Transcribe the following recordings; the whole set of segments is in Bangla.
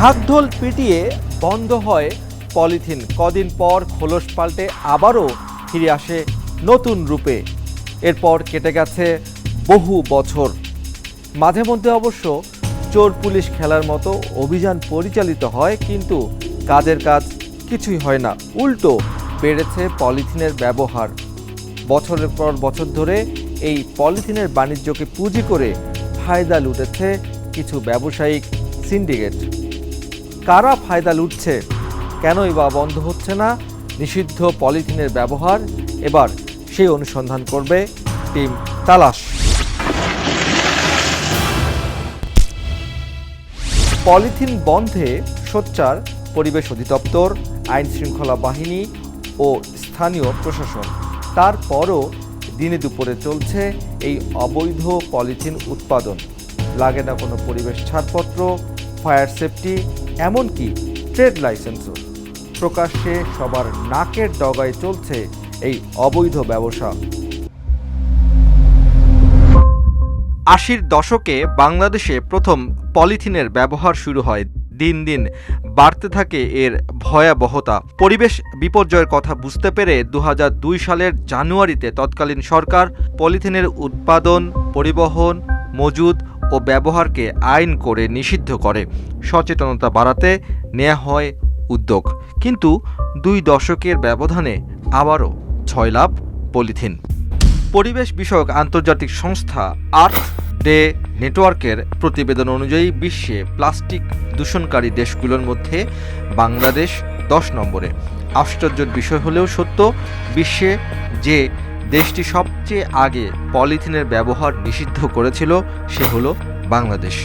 ঢাকঢোল পিটিয়ে বন্ধ হয় পলিথিন। কদিন পর খোলস পাল্টে আবারও ফিরে আসে নতুন রূপে। এরপর কেটে গেছে বহু বছর। মাঝে মধ্যে অবশ্য চোর পুলিশ খেলার মতো অভিযান পরিচালিত হয়, কিন্তু কাজের কাজ কিছুই হয় না। উল্টো বেড়েছে পলিথিনের ব্যবহার। বছরের পর বছর ধরে এই পলিথিনের বাণিজ্যকে পুঁজি করে ফায়দা লুটেছে কিছু ব্যবসায়িক সিন্ডিকেট। কারা ফায়দা লুটছে? কেনই বা বন্ধ হচ্ছে না? নিষিদ্ধ পলিথিনের ব্যবহার? এবার সেই অনুসন্ধান করবে টিম তালাশ। পলিথিন বন্ধে সোচ্চার পরিবেশ অধিদপ্তর আইন শৃঙ্খলা বাহিনী ও স্থানীয় প্রশাসন। তারপরও দিনে দুপুরে চলছে এই অবৈধ পলিথিন উৎপাদন। লাগে না কোনো পরিবেশ ছাড়পত্র, ফায়ার সেফটি এমনকি ট্রেড লাইসেন্সও। প্রকাশ্যে সবার নাকের ডগায় চলছে এই অবৈধ ব্যবসা। আশির দশকে বাংলাদেশে প্রথম পলিথিনের ব্যবহার শুরু হয়। দিন দিন বাড়তে থাকে এর ভয়াবহতা। পরিবেশ বিপর্যয়ের কথা বুঝতে পেরে দু হাজার দুই সালের জানুয়ারিতে তৎকালীন সরকার পলিথিনের উৎপাদন, পরিবহন, মজুদ ও ব্যবহারকে আইন করে নিষিদ্ধ করে। সচেতনতা বাড়াতে নেওয়া হয় উদ্যোগ। কিন্তু দুই দশকের ব্যবধানে আবারও ছয় লাভ পলিথিন। পরিবেশ বিষয়ক আন্তর্জাতিক সংস্থা আর্থ ডে নেটওয়ার্কের প্রতিবেদন অনুযায়ী বিশ্বে প্লাস্টিক দূষণকারী দেশগুলোর মধ্যে বাংলাদেশ দশ নম্বরে। আশ্চর্যের বিষয় হলেও সত্য, বিশ্বে যে দেশটি সবচেয়ে আগে পলিথিনের ব্যবহার নিষিদ্ধ করেছিল, সে হলো বাংলাদেশ।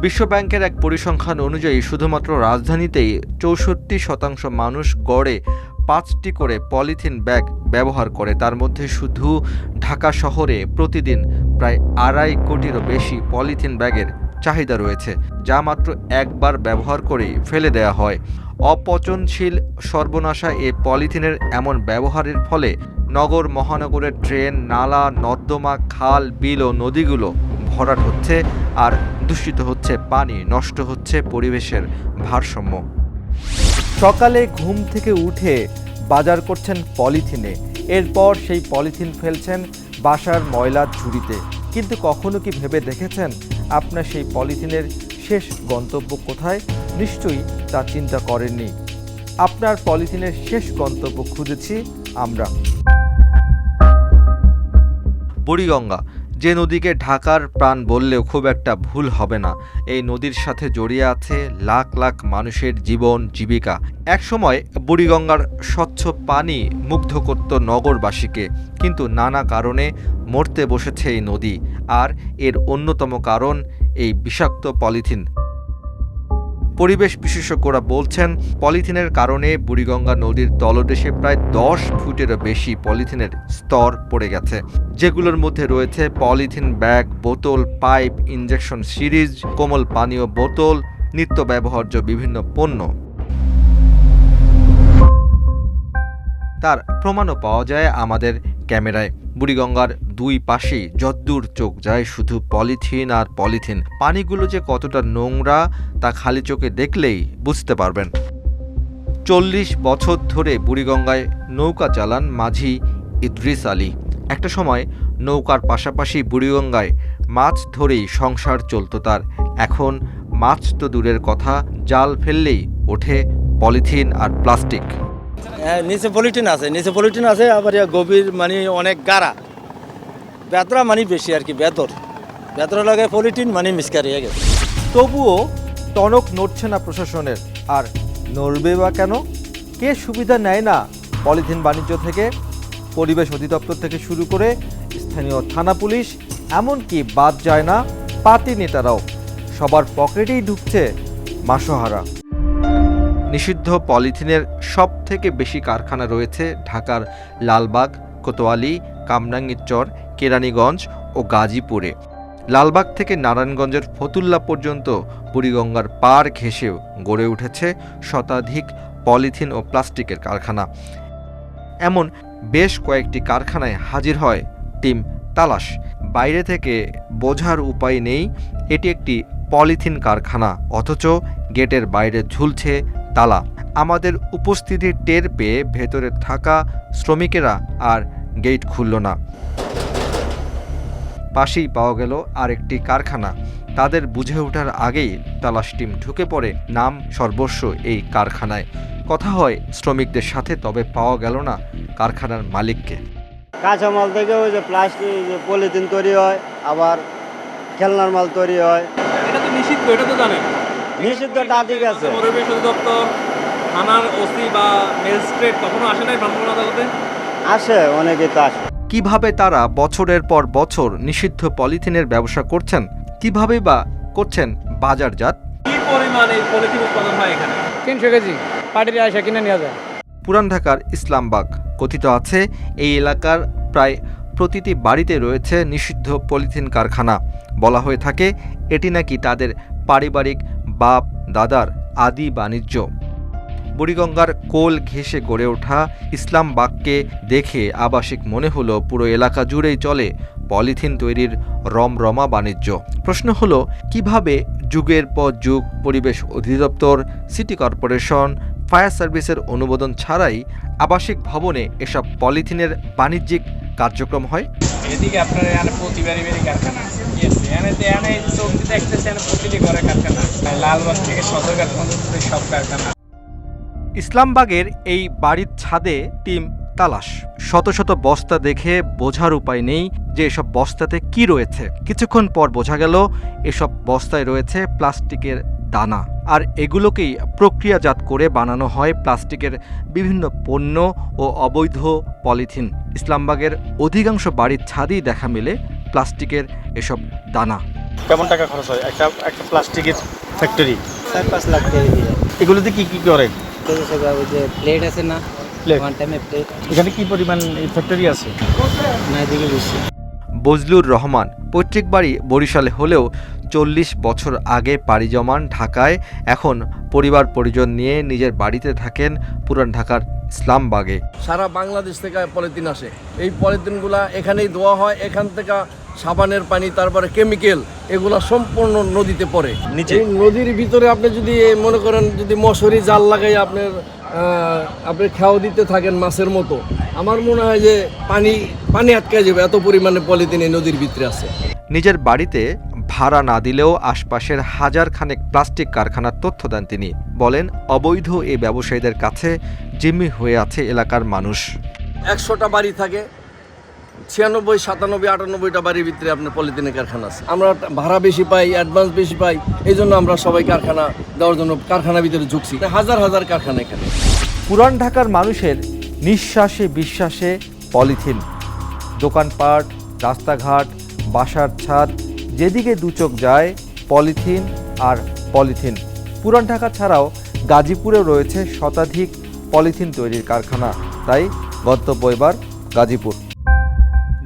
বিশ্বব্যাংকের এক পরিসংখ্যান অনুযায়ী শুধুমাত্র রাজধানীতেই চৌষট্টি শতাংশ মানুষ গড়ে পাঁচটি করে পলিথিন ব্যাগ ব্যবহার করে, তার মধ্যে শুধু ঢাকা শহরে প্রতিদিন প্রায় আড়াই কোটিরও বেশি পলিথিন ব্যাগের চাহিদা রয়েছে, যা মাত্র একবার ব্যবহার করেই ফেলে দেওয়া হয়। অপচনশীল সর্বনাশা এ পলিথিনের এমন ব্যবহারের ফলে নগর, মহানগরের ট্রেন, নালা, নর্দমা, খাল, বিল ও নদীগুলো ভরাট হচ্ছে আর দূষিত হচ্ছে পানি, নষ্ট হচ্ছে পরিবেশের ভারসাম্য। সকালে ঘুম থেকে উঠে বাজার করছেন পলিথিনে। এরপর সেই পলিথিন ফেলছেন বাসার ময়লার ঝুড়িতে। কিন্তু কখনো কি ভেবে দেখেছেন? আপনার সেই পলিথিনের শেষ গন্তব্য কোথায়? নিশ্চয়ই তা চিন্তা করেননি। আপনার পলিথিনের শেষ গন্তব্য খুঁজেছি আমরা। বুড়িগঙ্গা যে নদীকে ঢাকার প্রাণ বললেও খুব একটা ভুল হবে না। এই নদীর সাথে জড়িয়ে আছে লাখ লাখ মানুষের জীবন, জীবিকা। একসময় বুড়িগঙ্গার স্বচ্ছ পানি মুগ্ধ করত নগরবাসীকে। কিন্তু নানা কারণে মরতে বসেছে এই নদী। আর এর অন্যতম কারণ এই বিষাক্ত পলিথিন। পরিবেশ বিশেষজ্ঞরা বলছেন, পলিথিনের কারণে বুড়িগঙ্গা নদীর তলদেশে প্রায় দশ ফুটেরও বেশি পলিথিনের স্তর পড়ে গেছে। যেগুলোর মধ্যে রয়েছে পলিথিন ব্যাগ, বোতল, পাইপ ইঞ্জেকশন সিরিজ, কোমল পানীয় বোতল, নিত্য ব্যবহার্য বিভিন্ন পণ্য। তার প্রমাণও পাওয়া যায় আমাদের ক্যামেরায়। বুড়িগঙ্গার দুই পাশেই যদ্দূর চোখ যায় শুধু পলিথিন আর পলিথিন। পানিগুলো যে কতটা নোংরা, তা খালি চোখে দেখলেই বুঝতে পারবেন। চল্লিশ বছর ধরে বুড়িগঙ্গায় নৌকা চালান মাঝি ইদ্রিস আলী। একটা সময় নৌকার পাশাপাশি বুড়িগঙ্গায় মাছ ধরেই সংসার চলতো তার। এখন মাছ তো দূরের কথা, জাল ফেললেই ওঠে পলিথিন আর প্লাস্টিক। নিচে পলিটিন আছে নিচে পলিটিন আছে, আবার গভীর মানে অনেক গাড়া। বেতরা মানে বেশি আর কি, বেতর। বেতরা লাগে পলিটিন মানে মিসকারি হয়ে গেছে। তবুও টনক নড়ছে না প্রশাসনের। আর নড়বে বা কেন? কে সুবিধা নেয় না পলিথিন বাণিজ্য থেকে? পরিবেশ অধিদপ্তর থেকে শুরু করে স্থানীয় থানা পুলিশ, এমনকি বাদ যায় না পাতি নেতারাও। সবার পকেটেই ঢুকছে মাসোহারা। নিষিদ্ধ পলিথিনের সব থেকে বেশি কারখানা রয়েছে ঢাকার লালবাগ, কোতোয়ালি, কামরাঙ্গীরচর, কেরানীগঞ্জ ও গাজীপুরে। লালবাগ থেকে নারায়ণগঞ্জের ফতুল্লা পর্যন্ত বুড়িগঙ্গার পার ঘেঁষেও গড়ে উঠেছে শতাধিক পলিথিন ও প্লাস্টিকের কারখানা। এমন বেশ কয়েকটি কারখানায় হাজির হয় টিম তালাশ। বাইরে থেকে বোঝার উপায় নেই, এটি একটি পলিথিন কারখানা, অথচ গেটের বাইরে ঝুলছে তালা। আমাদের উপস্থিতি টের পেয়ে ভেতরে থাকা শ্রমিকেরা আর গেট খুলল না। পাশেই পাওয়া গেল আরেকটি কারখানা। তাদের বুঝে ওঠার আগেই তালাশ টিম ঢুকে পড়ে। নাম সর্বস্ব এই কারখানায়। কথা হয় শ্রমিকদের সাথে তবে পাওয়া গেল না কারখানার মালিককে। কাঁচামাল থেকে ওই যে প্লাস্টিক যে পলিথিন তৈরি হয় আবার খেলনার মাল তৈরি হয়। এটা তো নিষিদ্ধ এটা তো জানেন। নিষিদ্ধটা ঠিক আছে। পরিবেশ অধিদপ্তর থানার ওসি বা ম্যাজিস্ট্রেট কখনো আসে নাই ভ্রাম্যমাণ আদালতে? আসে অনেকেই তো আসে। কীভাবে তারা বছরের পর বছর নিষিদ্ধ পলিথিনের ব্যবসা করছেন? কীভাবে বা করছেন বাজারজাত? কি পরিমাণ এই পলিথিন উৎপাদন হয় এখানে? তিনশো কেজি পাটির আসে কিনে নিয়ে যায়। পুরান ঢাকার ইসলামবাগ কথিত আছে এই এলাকার প্রায় প্রতিটি বাড়িতে রয়েছে নিষিদ্ধ পলিথিন কারখানা। বলা হয়ে থাকে এটি নাকি তাদের পারিবারিক বাপ, দাদার আদি বাণিজ্য। বুড়িগঙ্গার কোল ঘেঁষে গড়ে ওঠা ইসলামবাগকে দেখে আবাসিক মনে হলো পুরো এলাকা জুড়েই চলে পলিথিন তৈরির রমরমা বাণিজ্য। প্রশ্ন হলো, কীভাবে যুগের পর যুগ পরিবেশ অধিদপ্তর, সিটি কর্পোরেশন, ফায়ার সার্ভিসের অনুমোদন ছাড়াই আবাসিক ভবনে এসব পলিথিনের বাণিজ্যিক কার্যক্রম হয়। এদিকে আপনার এখানে প্রতিবারই বাড়ি কারখানা। এখানে এখানে চলতি দেখতেছে এখানে প্রতিটি ঘরে কারখানা। লালবাগ থেকে সদরঘাট পর্যন্ত সব কারখানা। ইসলামবাগের এই বাড়ির ছাদে টিম তালাশ। শত শত বস্তা দেখে বোঝার উপায় নেই যে এসব বস্তাতে কি রয়েছে। কিছুক্ষণ পর বোঝা গেল এসব বস্তায় রয়েছে প্লাস্টিকের দানা। আর এগুলোকেই প্রক্রিয়াজাত করে বানানো হয় প্লাস্টিকের বিভিন্ন পণ্য ও অবৈধ পলিথিন। ইসলামবাগের অধিকাংশ বাড়ির ছাদেই দেখা মেলে প্লাস্টিকের এসব দানা। কেমন টাকা খরচ হয়? একটা একটা প্লাস্টিকের ফ্যাক্টরি চার পাঁচ লাখ টাকা এগুলোতে কি কি করে প্লেট আছে না Plate? ওয়ান টাইমে প্লেট এখানে কি পরিমাণ ফ্যাক্টরি আছে? না এদিকে বেশি। বজলুর রহমান পৈতৃক বাড়ি বরিশালে হলেও চল্লিশ বছর আগে পাড়ি জমান ঢাকায়। এখন পরিবার পরিজন নিয়ে নিজের বাড়িতে থাকেন পুরান ঢাকার ইসলামবাগে সারা বাংলাদেশ থেকে পলিথিন আসে। এই পলিথিনগুলা এখানেই ধোয়া হয় এখান থেকে সাবানের পানি তারপরে কেমিক্যাল এগুলা সম্পূর্ণ নদীতে পড়ে। নিচে? নদীর ভিতরে আপনি যদি এই মনে করেন যদি মশারি জাল লাগাই আপনার আপনি খেয়াও দিতে থাকেন মাছের মতো। আমার মনে হয় যে পানি পানি আটকে যাবে এত পরিমাণে পলিথিন এই নদীর ভিতরে আছে। নিজের বাড়িতে ভাড়া না দিলেও আশপাশের হাজার খানেক প্লাস্টিক কারখানার তথ্য দেন তিনি। বলেন অবৈধ এই ব্যবসায়ীদের কাছে জিম্মি হয়ে আছে এলাকার মানুষ। একশোটা বাড়ি থাকে ছিয়ানব্বই, সাতানব্বই, আটানব্বইটা বাড়ির ভিতরে আপনার পলিথিনের কারখানা আছে। আমরা ভাড়া বেশি পাই অ্যাডভান্স বেশি পাই, এই জন্য আমরা সবাই কারখানা দেওয়ার জন্য কারখানার ভিতরে ঝুঁকছি হাজার হাজার কারখানা এখানে। পুরান ঢাকার মানুষের নিঃশ্বাসে বিশ্বাসে পলিথিন। দোকানপাট রাস্তাঘাট, বাসার ছাদ, যেদিকে দুচোখ যায়, পলিথিন আর পলিথিন। পুরান ঢাকা ছাড়াও গাজীপুরে রয়েছে শতাধিক পলিথিন তৈরির কারখানা। তাই গন্তব্য এবার গাজীপুর।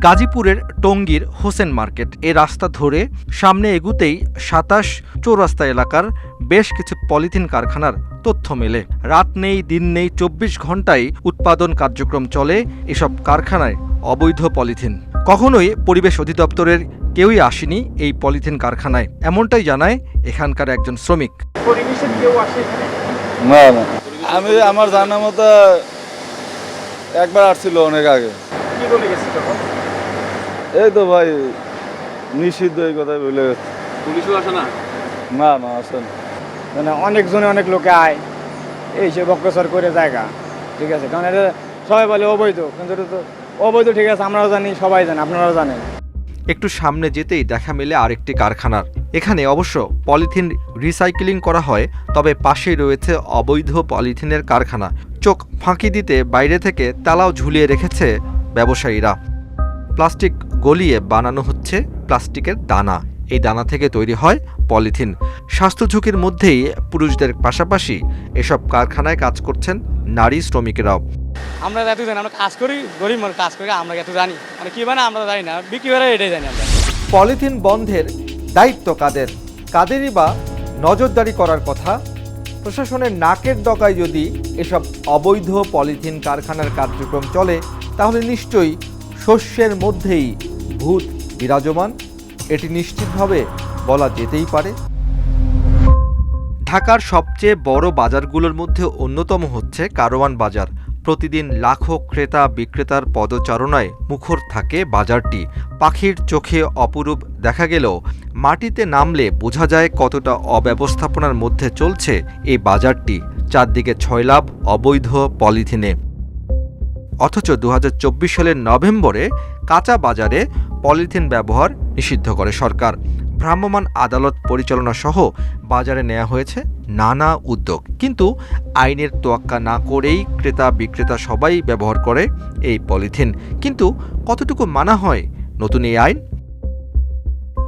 গাজীপুরের টঙ্গীর হোসেন মার্কেট। এ রাস্তা ধরে সামনে এগুতেই সাতাশ চৌরাস্তা এলাকার বেশ কিছু পলিথিন কারখানার তথ্য মেলে। রাত নেই দিন নেই চব্বিশ ঘন্টায় উৎপাদন কার্যক্রম চলে এসব কারখানায় অবৈধ পলিথিন। কখনোই পরিবেশ অধিদপ্তরের কেউই আসেনি এই পলিথিন কারখানায়। এমনটাই জানায় এখানকার একজন শ্রমিক। না না। আমি আমার জানা মতো একবার আসছিল অনেক আগে। কি বলে গেছে তখন? এই তো ভাই নিষিদ্ধ এই কথা বলে গেছে। পুলিশও আসে না? না না আসেন মানে অনেকজনে অনেক লোকে আয় এই সে বক্রসর করে জায়গা ঠিক আছে? কারণ এটা সবাই বলে অবৈধ কিন্তু এটা তো অবৈধ ঠিক আছে আমরাও জানি সবাই জানে আপনারাও জানেন। একটু সামনে যেতেই দেখা মেলে আরেকটি কারখানার। এখানে অবশ্য পলিথিন রিসাইক্লিং করা হয় তবে পাশেই রয়েছে অবৈধ পলিথিনের কারখানা। চোখ ফাঁকি দিতে বাইরে থেকে তালাও ঝুলিয়ে রেখেছে ব্যবসায়ীরা। প্লাস্টিক গলিয়ে বানানো হচ্ছে প্লাস্টিকের দানা। এই দানা থেকে তৈরি হয় পলিথিন। স্বাস্থ্য ঝুঁকির মধ্যেই পুরুষদের পাশাপাশি এসব কারখানায় কাজ করছেন নারী শ্রমিকেরাও। আমরা এত জানি আমরা কাজ করি গরিব মানুষ কাজ করি আমরা এত জানি? মানে কি মানে আমরা জানি না বিক্রি করে এটাই জানি আমরা। পলিথিন বন্ধের দায়িত্ব কাদের? কাদেরই বা নজরদারি করার কথা? প্রশাসনের নাকের ডগায় যদি এসব অবৈধ পলিথিন কারখানার কার্যক্রম চলে তাহলে নিশ্চয়ই শস্যের মধ্যেই ভূত, বিরাজমান, এটি নিশ্চিতভাবে বলা যেতেই পারে। ঢাকার সবচেয়ে বড় বাজারগুলোর মধ্যে অন্যতম হচ্ছে কারওয়ান বাজার। প্রতিদিন লাখো ক্রেতা বিক্রেতার পদচারণায় মুখর থাকে বাজারটি। পাখির চোখে অপরূপ দেখা গেলেও মাটিতে নামলে বোঝা যায় কতটা অব্যবস্থাপনার মধ্যে চলছে এই বাজারটি। চারদিকে ছয়লাভ, অবৈধ পলিথিনে। অথচ দু হাজার চব্বিশ সালের নভেম্বরে কাঁচা বাজারে পলিথিন ব্যবহার নিষিদ্ধ করে সরকার। ভ্রাম্যমাণ আদালত পরিচালনা সহ বাজারে নেওয়া হয়েছে নানা উদ্যোগ। কিন্তু আইনের তোয়াক্কা না করেই ক্রেতা বিক্রেতা সবাই ব্যবহার করে এই পলিথিন। কিন্তু কতটুকু মানা হয় নতুন এই আইন?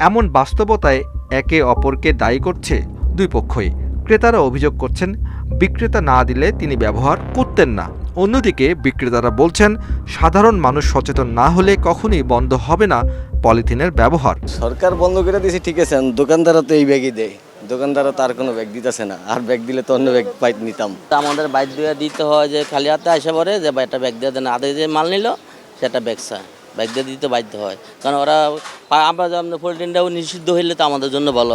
এমন বাস্তবতায় একে অপরকে দায়ী করছে দুই পক্ষই। ক্রেতারা অভিযোগ করছেন, বিক্রেতা না দিলে তিনি ব্যবহার করতেন না। অন্যদিকে বিক্রেতারা বলছেন সাধারণ মানুষ সচেতন না হলে কখনই বন্ধ হবে না পলিথিনের ব্যবহার। সরকার বন্ধ করে দিয়েছে ঠিক আছে দোকানদাররা তো এই ব্যাগই দেয়। দোকানদাররা তার কোনো ব্যাগ দিতেছে না আর ব্যাগ দিলে তো অন্য ব্যাগ পাই নিতাম। আমাদের বাইক দিয়ে দিতে হয় যে খালি হাতে আসে পরে যে বা একটা ব্যাগ দিয়ে দেন আদে যে মাল নিল সেটা ব্যাগ ব্যাগ দিয়ে দিতে বাধ্য হয়। কারণ ওরা আমরা যেমন পোলট্রিনটাও নিষিদ্ধ হইলে তো আমাদের জন্য ভালো।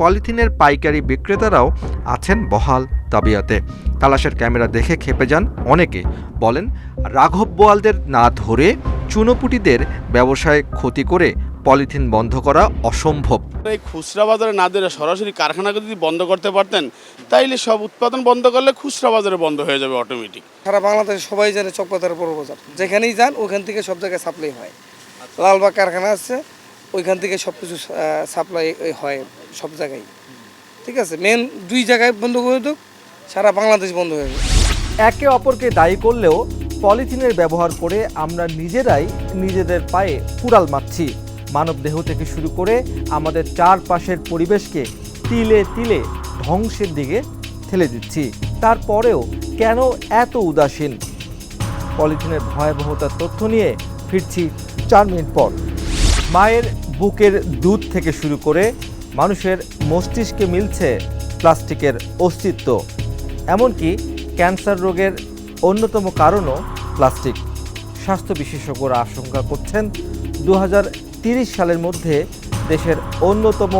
পলিথিনের পাইকারি বিক্রেতারাও আছেন বহাল তাবিয়াতে। তালাশের ক্যামেরা দেখে খেপে যান অনেকে। বলেন রাঘব বোয়ালদের না ধরে চুনোপুটিদের ব্যবসায় ক্ষতি করে পলিথিন বন্ধ করা অসম্ভব। এই খুচরা বাজারে না দিলে সরাসরি কারখানাকে যদি বন্ধ করতে পারতেন তাইলে সব উৎপাদন বন্ধ করলে খুচরা বাজারে বন্ধ হয়ে যাবে অটোমেটিক সারা বাংলাদেশে সবাই জানে চকবাজার বড় বাজার। যেখানেই যান ওখান থেকে সব জায়গায় সাপ্লাই হয়। লালবাগ কারখানা আছে ওইখান থেকে সব কিছু সাপ্লাই হয় সব জায়গায়। ঠিক আছে? মেন দুই জায়গায় বন্ধ করে দিক সারা বাংলাদেশ বন্ধ হয়ে একে অপরকে দায়ী করলেও পলিথিনের ব্যবহার করে আমরা নিজেরাই নিজেদের পায়ে কুড়াল মারছি। মানবদেহ থেকে শুরু করে আমাদের চারপাশের পরিবেশকে তিলে তিলে ধ্বংসের দিকে ঠেলে দিচ্ছি। তারপরেও কেন এত উদাসীন? পলিথিনের ভয়াবহতার তথ্য নিয়ে ফিরছি চার মিনিট পর। মায়ের বুকের দুধ থেকে শুরু করে মানুষের মস্তিষ্কে মিলছে প্লাস্টিকের অস্তিত্ব। এমনকি ক্যান্সার রোগের অন্যতম কারণও প্লাস্টিক। স্বাস্থ্য বিশেষজ্ঞরা আশঙ্কা করছেন দু সালের মধ্যে দেশের অন্যতম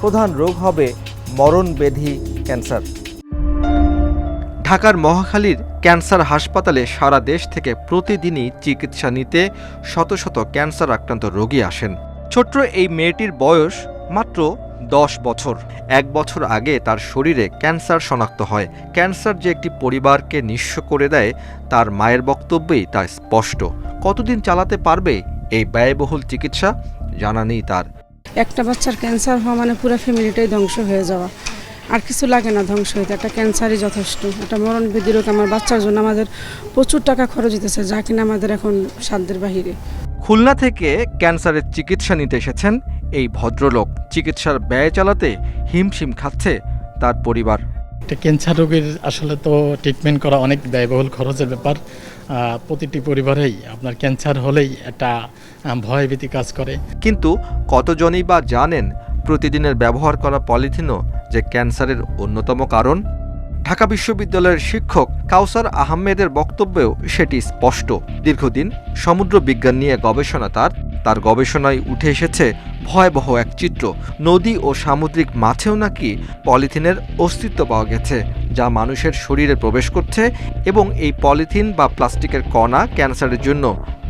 প্রধান রোগ হবে মরণবেধি ক্যান্সার। ঢাকার মহাখালীর ক্যান্সার হাসপাতালে সারা দেশ থেকে প্রতিদিনই চিকিৎসা নিতে শত শত ক্যান্সার আক্রান্ত রোগী আসেন। ছোট্ট এই মেয়েটির বয়স মাত্র দশ বছর। এক বছর আগে তার শরীরে ক্যান্সার শনাক্ত হয়। ক্যান্সার যে একটি পরিবারকে নিঃস্ব করে দেয়, তার মায়ের বক্তব্যেই তা স্পষ্ট। কতদিন চালাতে পারবে এই ব্যয়বহুল চিকিৎসা? জানা নেই তার। একটা বাচ্চার ক্যান্সার হওয়া মানে পুরো ফ্যামিলিটাই ধ্বংস হয়ে যাওয়া। আর কিছু লাগে না ধ্বংস হইতে, একটা ক্যান্সারই যথেষ্ট। একটা মরণ রোগ আমার বাচ্চার জন্য আমাদের প্রচুর টাকা খরচ হইতেছে, যা কিনা আমাদের এখন সাধ্যের বাহিরে। খুলনা থেকে ক্যান্সারের চিকিৎসা নিতে এসেছেন এই ভদ্রলোক। চিকিৎসার ব্যয় চালাতে হিমশিম খাচ্ছে তার পরিবার। একটা ক্যান্সার রোগীর আসলে তো ট্রিটমেন্ট করা অনেক ব্যয়বহুল খরচের ব্যাপার। প্রতিটি পরিবারেই আপনার ক্যান্সার হলেই একটা ভয়ভীতি কাজ করে। কিন্তু কতজনই বা জানেন প্রতিদিনের ব্যবহার করা পলিথিনও যে ক্যান্সারের অন্যতম কারণ? ঢাকা বিশ্ববিদ্যালয়ের শিক্ষক কাউসার আহমেদের বক্তব্যেও সেটি স্পষ্ট। দীর্ঘদিন সমুদ্র বিজ্ঞান নিয়ে গবেষণা তার তার গবেষণায় উঠে এসেছে ভয়াবহ এক চিত্র। নদী ও সামুদ্রিক মাছেও নাকি পলিথিনের অস্তিত্ব পাওয়া গেছে, যা মানুষের শরীরে প্রবেশ করছে এবং এই পলিথিন বা প্লাস্টিকের কণা ক্যান্সারের জন্য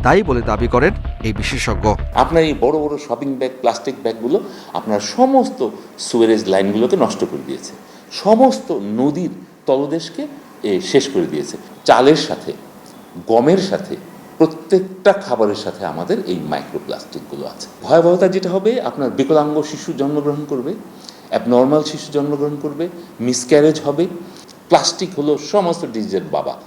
দায়ী বলে দাবি করেন এই বিশেষজ্ঞ। আপনার এই বড় বড় শপিং ব্যাগ, প্লাস্টিক ব্যাগগুলো আপনার সমস্ত সুয়ারেজ লাইনগুলোকে নষ্ট করে দিয়েছে। সমস্ত নদীর তলদেশকে এ, শেষ করে দিয়েছে। চালের সাথে গমের সাথে প্রত্যেকটা খাবারের সাথে আমাদের এই মাইক্রোপ্লাস্টিকগুলো আছে। ভয়াবহতা যেটা হবে আপনার বিকলাঙ্গ শিশু জন্মগ্রহণ করবে অ্যাবনর্মাল শিশু জন্মগ্রহণ করবে মিসক্যারেজ হবে প্লাস্টিক হলো সমস্ত ডিজিজের বাবা।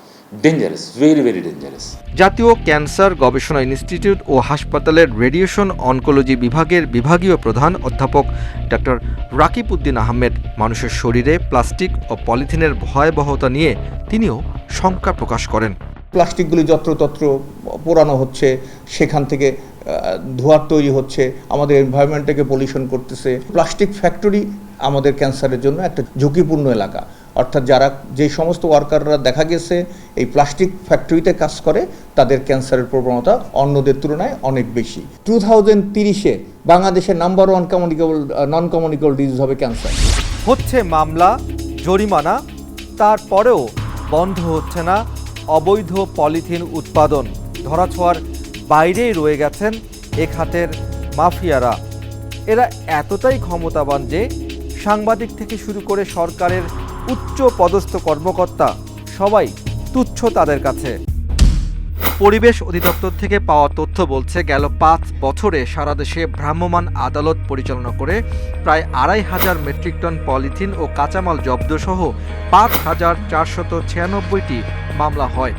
ডেঞ্জারাস ভেরি ভেরি ডেঞ্জারাস জাতীয় ক্যান্সার গবেষণা ইনস্টিটিউট ও হাসপাতালের রেডিয়েশন অনকোলজি বিভাগের বিভাগীয় প্রধান অধ্যাপক ডক্টর রাকিব উদ্দিন আহমেদ মানুষের শরীরে প্লাস্টিক ও পলিথিনের ভয়াবহতা নিয়ে তিনিও শঙ্কা প্রকাশ করেন। প্লাস্টিকগুলি যত্রতত্র পোড়ানো হচ্ছে সেখান থেকে ধোঁয়ার তৈরি হচ্ছে আমাদের এনভায়রনমেন্টটাকে পলিউশন করতেছে। প্লাস্টিক ফ্যাক্টরি আমাদের ক্যান্সারের জন্য একটা ঝুঁকিপূর্ণ এলাকা। অর্থাৎ যারা যে সমস্ত ওয়ার্কাররা দেখা গেছে, এই প্লাস্টিক ফ্যাক্টরিতে কাজ করে, তাদের ক্যান্সারের প্রবণতা অন্যদের তুলনায় অনেক বেশি। টু থাউজেন্ড তিরিশে বাংলাদেশের number one communicable non communicable disease হবে ক্যান্সার হচ্ছে মামলা, জরিমানা, তারপরেও বন্ধ হচ্ছে না অবৈধ পলিথিন উৎপাদন। ধরাছোঁয়ার বাইরেই রয়ে গেছেন এ খাতের মাফিয়ারা। এরা এতটাই ক্ষমতাবান যে সাংবাদিক থেকে শুরু করে সরকারের উচ্চ পদস্থ কর্মকর্তা, সবাই তুচ্ছ তাদের কাছে। পরিবেশ অধিদপ্তর থেকে পাওয়া তথ্য বলছে, গেল পাঁচ বছরে সারা দেশে ভ্রাম্যমাণ আদালত পরিচালনা করে প্রায় আড়াই হাজার মেট্রিক টন পলিথিন ও কাঁচামাল জব্দসহ পাঁচ হাজার চারশত ছিয়ানব্বইটি মামলা হয়।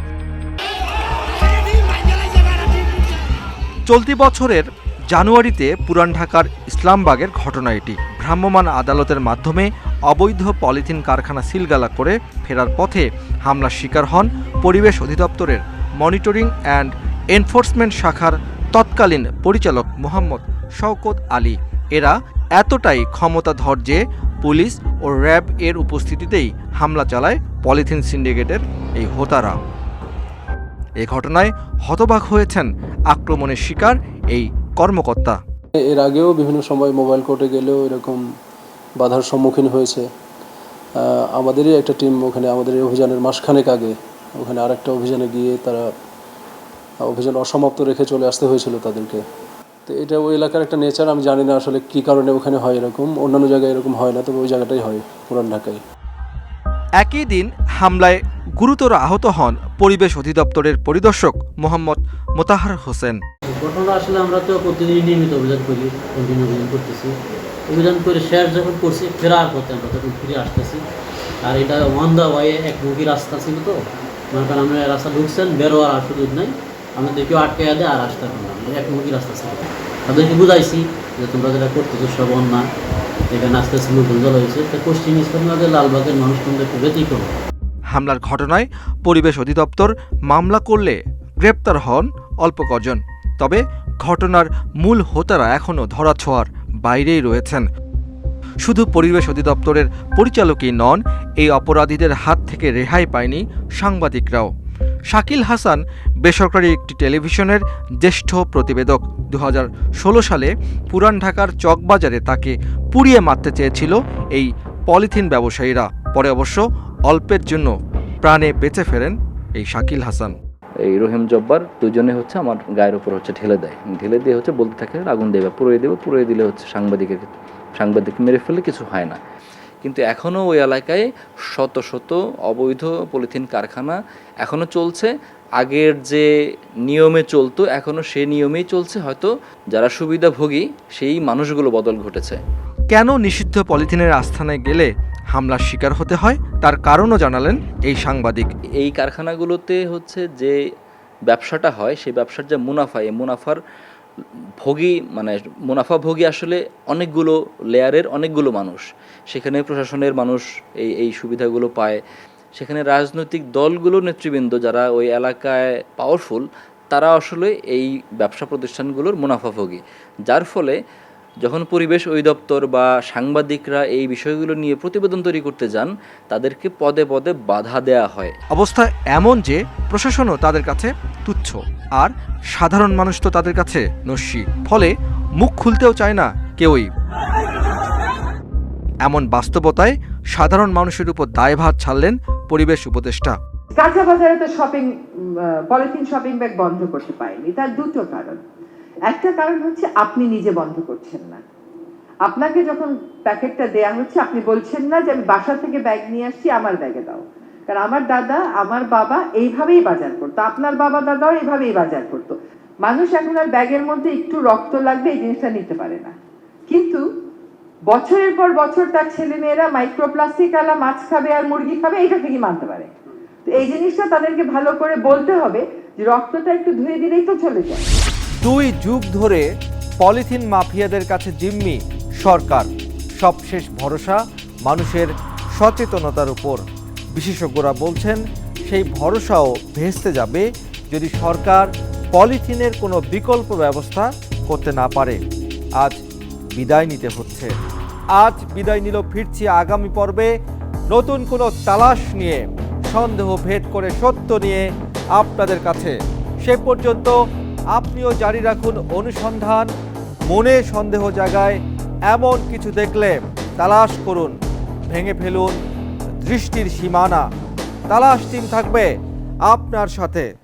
চলতি বছরের জানুয়ারিতে পুরান ঢাকার ইসলামবাগের ঘটনা এটি। ভ্রাম্যমাণ আদালতের মাধ্যমে অবৈধ পলিথিন কারখানা সিলগালা করে ফেরার পথে হামলার শিকার হন পরিবেশ অধিদপ্তরের মনিটরিং অ্যান্ড এনফোর্সমেন্ট শাখার তৎকালীন পরিচালক মোহাম্মদ শওকত আলী। এরা এতটাই ক্ষমতাধর যে পুলিশ ও র্যাব এর উপস্থিতিতেই হামলা চালায় পলিথিন সিন্ডিকেটের এই হোতারা। এ ঘটনায় হতবাক হয়েছেন আক্রমণের শিকার এই কর্মকর্তা। এর আগেও বিভিন্ন সময় মোবাইল কোর্টে গেলেও এরকম বাধার সম্মুখীন হয়েছে। আমাদেরই একটা টিম ওখানে, আমাদের অভিযানের মাসখানেক আগে ওখানে আরেকটা অভিযানে গিয়ে তারা অভিযান অসমাপ্ত রেখে চলে আসতে হয়েছিল তাদেরকে। তো এটা ওই এলাকার একটা নেচার আমি জানি না আসলে কী কারণে ওখানে হয় এরকম। অন্যান্য জায়গায় এরকম হয় না, তবে ওই জায়গাটাই হয় পুরান ঢাকায়। একই দিন হামলায় গুরুতর আহত হন পরিবেশ অধিদপ্তরের পরিদর্শক মোহাম্মদ মোতাহার হোসেন। ঘটনা আসলে আমরা তো প্রতিদিনই নিয়মিত অভিযান করি কন্টিনিউ অভিযান করতেছি। অভিযান করে শেষ যখন করছি, ফেরার পথে আমরা তখন ফিরে আসতেছি। আর এটা ওয়ান দা ওয়াই একমুখী রাস্তা ছিল তো। মনে করেন আমরা রাস্তা ঢুকছেন, বেরোয়ার আর সুযোগ নাই। আমাদের কেউ আটকে দেয় আর আসতে পারব না। আমাদের একমুখী রাস্তা ছিল। তাদেরকে বুঝাইছি যে তোমরা যেটা করতেছো সব অন্যায়। এখানে আস্তে আস্তে নতুন জল হয়েছে। তা পশ্চিম ইসলামবাগের লালবাগের মানুষ তোমরা একটু ব্যতিক্রম। হামলার ঘটনায় পরিবেশ অধিদপ্তর মামলা করলে গ্রেপ্তার হন অল্প কজন। তবে ঘটনার মূল হোতারা এখনও ধরাছোঁয়ার বাইরেই রয়েছেন। শুধু পরিবেশ অধিদপ্তরের পরিচালকই নন, এই অপরাধীদের হাত থেকে রেহাই পায়নি সাংবাদিকরাও। শাকিল হাসান বেসরকারি একটি টেলিভিশনের জ্যেষ্ঠ প্রতিবেদক। দু হাজার ষোলো সালে পুরান ঢাকার চকবাজারে তাকে পুড়িয়ে মারতে চেয়েছিল এই পলিথিন ব্যবসায়ীরা। পরে অবশ্য অল্পের জন্য প্রাণে বেঁচে ফেরেন এই শাকিল হাসান। এই রহিম জব্বার দুজনে হচ্ছে আমার গায়ের উপর হচ্ছে ঢেলে দেয়। ঢেলে দিয়ে হচ্ছে বলতে থাকে, আগুন দেবে, পুড়িয়ে দেবে, পুড়িয়ে দিলে হচ্ছে সাংবাদিকের, সাংবাদিক মেরে ফেললে কিছু হয় না। কিন্তু এখনও ওই এলাকায় শত শত অবৈধ পলিথিন কারখানা এখনও চলছে। আগের যে নিয়মে চলতো এখনও সে নিয়মেই চলছে। হয়তো যারা সুবিধাভোগী, সেই মানুষগুলো বদল ঘটেছে। কেন নিষিদ্ধ পলিথিনের আস্থানায় গেলে হামলার শিকার হতে হয়? তার কারণও জানালেন এই সাংবাদিক। এই কারখানাগুলোতে হচ্ছে যে ব্যবসাটা হয়, সেই ব্যবসার যে মুনাফা, এই মুনাফার ভোগী মানে মুনাফা ভোগী আসলে অনেকগুলো লেয়ারের অনেকগুলো মানুষ। সেখানে প্রশাসনের মানুষ এই এই সুবিধাগুলো পায়। সেখানে রাজনৈতিক দলগুলো নেতৃবৃন্দ যারা ওই এলাকায় পাওয়ারফুল তারা আসলে এই ব্যবসা প্রতিষ্ঠানগুলোর মুনাফাভোগী যার ফলে যখন পরিবেশ অধিদপ্তর বা সাংবাদিকরা এই বিষয়গুলো নিয়ে প্রতিবেদন তৈরি করতে যান তাদেরকে পদে পদে বাধা দেয়া হয়। অবস্থা এমন যে প্রশাসনও তাদের কাছে তুচ্ছ আর সাধারণ মানুষ তো তাদের কাছে নস্যি। ফলে মুখ খুলতেও চায় না কেউই। এমন বাস্তবতায় সাধারণ মানুষের উপর দায়ভার ছাড়লেন পরিবেশ উপদেষ্টা। কাঁচা বাজারে তো শপিং পলিথিন শপিং ব্যাগ বন্ধ করতে পারেনি। তার দুটো কারণ। একটা কারণ হচ্ছে আপনি নিজে বন্ধ করছেন না। আপনাকে যখন প্যাকেটটা দেয়া হচ্ছে, আপনি বলছেন না যে আমি বাসা থেকে ব্যাগ নিয়ে আসছি, আমার ব্যাগে দাও। কারণ আমার দাদা, আমার বাবা এইভাবেই বাজার করতো। আপনার বাবা দাদাও এইভাবেই বাজার করতো। মানুষ এখন আর ব্যাগের মধ্যে একটু রক্ত লাগবে এই জিনিসটা নিতে পারে না। কিন্তু বছরের পর বছর তার ছেলে মেয়েরা মাইক্রোপ্লাস্টিক আলা মাছ খাবে আর মুরগি খাবে এটা থেকে মানতে পারে। তো এই জিনিসটা তাদেরকে ভালো করে বলতে হবে যে রক্তটা একটু ধুয়ে দিলেই তো চলে যায়। দুই যুগ ধরে পলিথিন মাফিয়াদের কাছে জিম্মি সরকার। সবশেষ ভরসা মানুষের সচেতনতার উপর। বিশেষজ্ঞরা বলছেন, সেই ভরসাও ভেস্তে যাবে যদি সরকার পলিথিনের কোনো বিকল্প ব্যবস্থা করতে না পারে। আজ বিদায় নিতে হচ্ছে। আজ বিদায় নিল, ফিরছি আগামী পর্বে নতুন কোনো তালাশ নিয়ে। সন্দেহ ভেদ করে সত্য নিয়ে আপনাদের কাছে। সে পর্যন্ত আপনিও জারি রাখুন অনুসন্ধান, মনে সন্দেহ জাগায়, এমন কিছু দেখলে তালাশ করুন, ভেঙে ফেলুন দৃষ্টির সীমানা। তালাশ টিম থাকবে আপনার সাথে।